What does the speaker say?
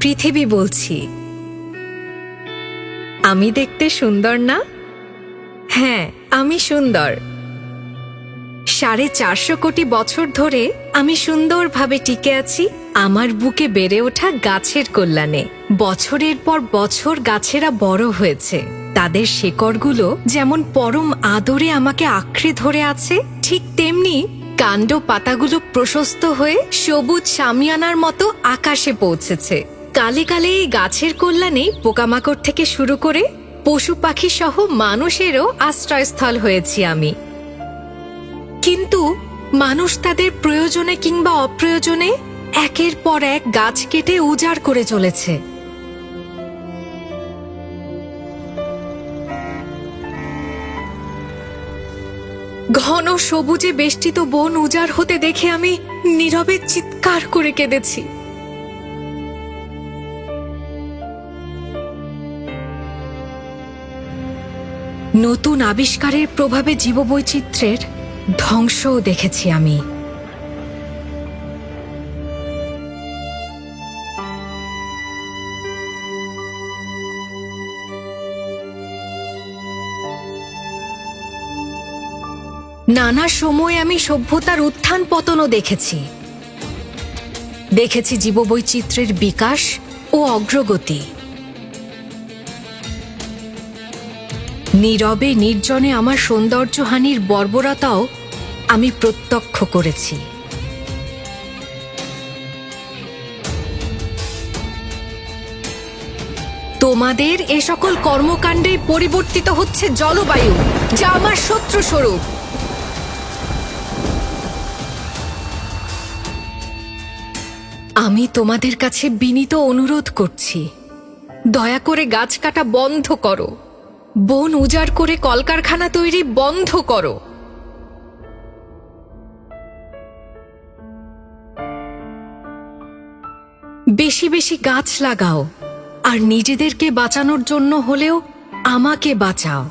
পৃথিবী বলছি। আমি দেখতে সুন্দর না? হ্যাঁ আমি সুন্দর। সাড়ে চারশো কোটি বছর ধরে আমি সুন্দরভাবে টিকে আছি আমার বুকে বেড়ে ওঠা গাছের কল্যাণে। বছরের পর বছর গাছেরা বড় হয়েছে। তাদের শেকড়গুলো যেমন পরম আদরে আমাকে আঁকড়ে ধরে আছে, ঠিক তেমনি কাণ্ড পাতাগুলো প্রশস্ত হয়ে সবুজ সামিয়ানার মতো আকাশে পৌঁছেছে। কালে কালে এই গাছের কল্যাণে পোকামাকড় থেকে শুরু করে পশু পাখি সহ মানুষেরও আশ্রয়স্থল হয়েছি আমি। কিন্তু মানুষ তাদের প্রয়োজনে কিংবা অপ্রয়োজনে একের পর এক গাছ কেটে উজাড় করে চলেছে। ঘন সবুজে বেষ্টিত বন উজাড় হতে দেখে আমি নীরবে চিৎকার করে কেঁদেছি। নতুন আবিষ্কারের প্রভাবে জীববৈচিত্র্যের ধ্বংসও দেখেছি আমি। নানা সময় আমি সভ্যতার উত্থান পতনও দেখেছি। দেখেছি জীববৈচিত্র্যের বিকাশ ও অগ্রগতি। নীরবে, নির্জনে আমার সৌন্দর্যহানির বর্বরতাও আমি প্রত্যক্ষ করেছি। তোমাদের এ সকল কর্মকাণ্ডে পরিবর্তিত হচ্ছে জলবায়ু, যা আমার শত্রু স্বরূপ। আমি তোমাদের কাছে বিনীত অনুরোধ করছি। দয়া করে গাছ কাটা বন্ধ করো। বন উজাড় করে কলকারখানা তৈরি বন্ধ করো। বেশি বেশি গাছ লাগাও, আর নিজেদেরকে বাঁচানোর জন্য হলেও আমাকে বাঁচাও।